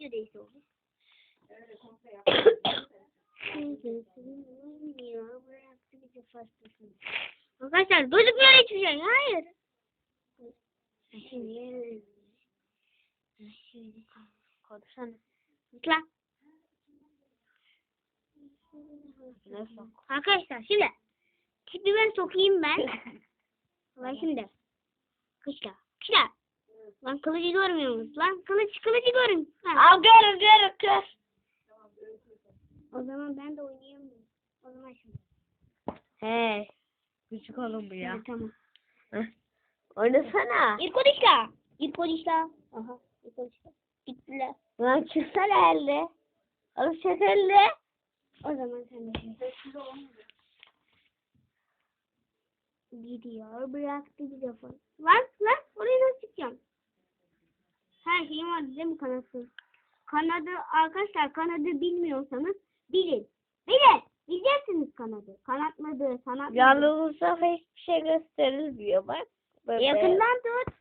videodayız oldu. Arkadaşlar gözükmüyor hiçbir şey. Hayır. Şimdi konuşsana. Lütfen. Arkadaşlar şimdi tipime sokayım ben. Lan şimdi. Kışla. Kışla. Lan kılıcı görmüyor musun? Lan kılıç kılıcı görün. Al görün kız. O zaman ben de oynayamıyorum. O zaman şimdi. He. Küçük oğlum bu Ya. ya. tamam. Heh. Oynasana. İlk odişla. İlk odişla. Aha. İlk odişla. Gittiler. Lan çıksana elde. Al çek elde. O zaman sen de. Gidiyor bıraktı defa. Lan lan oraya nasıl çıkacağım? Her şeyim var değil mi kanatsız? Kanadı arkadaşlar kanadı bilmiyorsanız bilin. Bilin. Bileceksiniz kanadı. Kanatmadı, sanatmadı. Yalnız hiçbir şey gösterilmiyor bak. Böyle. Yakından tut.